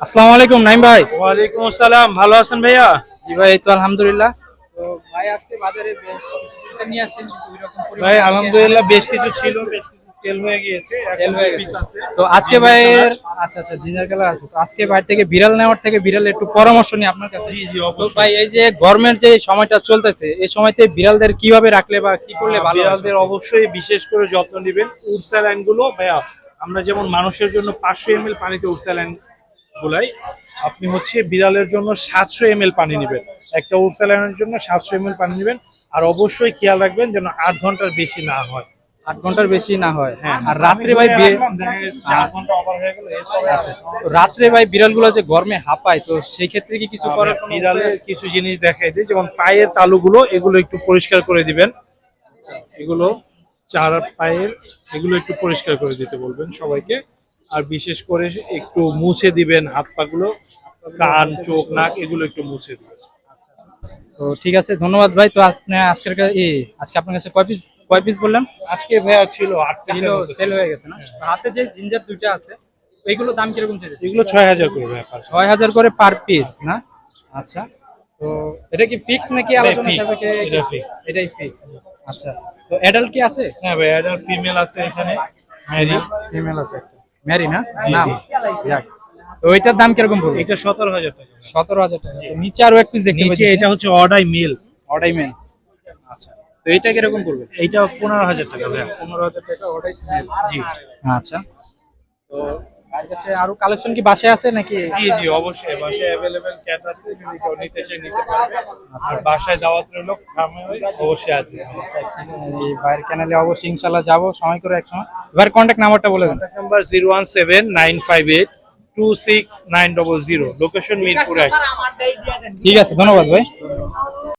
আসসালামু আলাইকুম নাইম ভাই। ওয়ালাইকুম আসসালাম ভালো আছেন ভাইয়া? জি ভাই এই তো আলহামদুলিল্লাহ। ভাই আজকে বাজারে বেশ কিছুটা নিয়ে আসছেন ভাই আলহামদুলিল্লাহ বেশ কিছু ছিল বেশ কিছু সেল হয়ে গিয়েছে সেল হয়ে গেছে। তো আজকে ভাইয়ের আচ্ছা আচ্ছা জিঞ্জার কালার আছে। তো আজকে বাইরে থেকে বিড়াল নেওয়ার থেকে বিড়াল একটু পরামর্শ নিই আপনার কাছে। জি জি অবশ্যই। ভাই এই যে গরমের যে সময়টা চলতেছে এই সময়তে বিড়ালদের কীভাবে রাখলে বা কি করলে ভালো বিড়ালদের অবশ্যই বিশেষ করে যত্ন নেবেন। গুলো ভাইয়া আমরা যেমন মানুষের জন্য পাঁচশো এম পানিতে উডস্যালাইন গুলাই আপনি হচ্ছে বিড়ালের জন্য সাতশো এম পানি নেবেন। একটা উডস্যালাইনের জন্য সাতশো এম পানি নেবেন। আর অবশ্যই খেয়াল রাখবেন যেন আট ঘণ্টার বেশি না হয়। আট ঘণ্টার বেশি না হয়। হ্যাঁ। আর রাত্রে ভাই আচ্ছা। রাত্রে ভাই বিড়ালগুলো যে গরমে হাঁপায় তো সেই ক্ষেত্রে কি কিছু করার বিড়ালের কিছু জিনিস দেখাই দিই যেমন পায়ের তালুগুলো এগুলো একটু পরিষ্কার করে দিবেন। এগুলো চার পায়ের এগুলো একটু পরিষ্কার করে দিতে বলবেন সবাইকে। আর বিশেষ করে একটু মুছে দিবেন হাত পাগুলো কান চোখ নাক এগুলো একটু মুছে দিবেন। তো ঠিক আছে ধন্যবাদ ভাই। তো আপনি আজকের আজকে আপনার কাছে কয় পিস কয় পিস বললাম আজকে ভাইয়া ছিল ছিল সেল হয়ে গেছে না? হাতে যে জিঞ্জার দুইটা আছে এইগুলো দাম কীরকম ছিল এগুলো ছয় হাজার করে per ছয় হাজার করে পার পিস না? আচ্ছা। তো এটা কি ফিক্স নাকি আলোচনা সাপেক্ষে। এটাই ফিক্স আচ্ছা। তো অ্যাডাল্ট কি আছে? হ্যাঁ ভাইয়া এটা ফিমেল আছে এখানে ফিমেল আছে ম্যারি না নাম? যাক। ওইটার দাম কীরকম পড়বে? এটা সতেরো হাজার টাকা। সতেরো হাজার টাকা। নিচে আরও এক পিস দেখতে নিচে এটা হচ্ছে অর্ডাই মিল অর্ডাই মেল আচ্ছা। তো এটা কীরকম পড়বে? এইটা পনেরো হাজার টাকা ভাইয়া। পনেরো হাজার টাকা অর্ডাই স্মেল জি। আচ্ছা। তো আর কাছে আরও কালেকশন কি বাসায় আছে নাকি? জি জি অবশ্যই। বাসায় অ্যাভেলেবেল ক্যাট আছে যদি কেউ নিতে চায় নিতে পারবে। আর বাসায় দাওয়াত রইল ফার্মে অবশ্যই আসবে। আচ্ছা, এই বাইরের চ্যানেলে অবশ্যই ইনশাল্লাহ যাব। সময় করে এক সময় এবার কন্ট্যাক্ট নাম্বারটা বলে দেন। Number zero one seven nine five eight two six nine double zero location Mirpur ঠিক আছে ধন্যবাদ ভাই।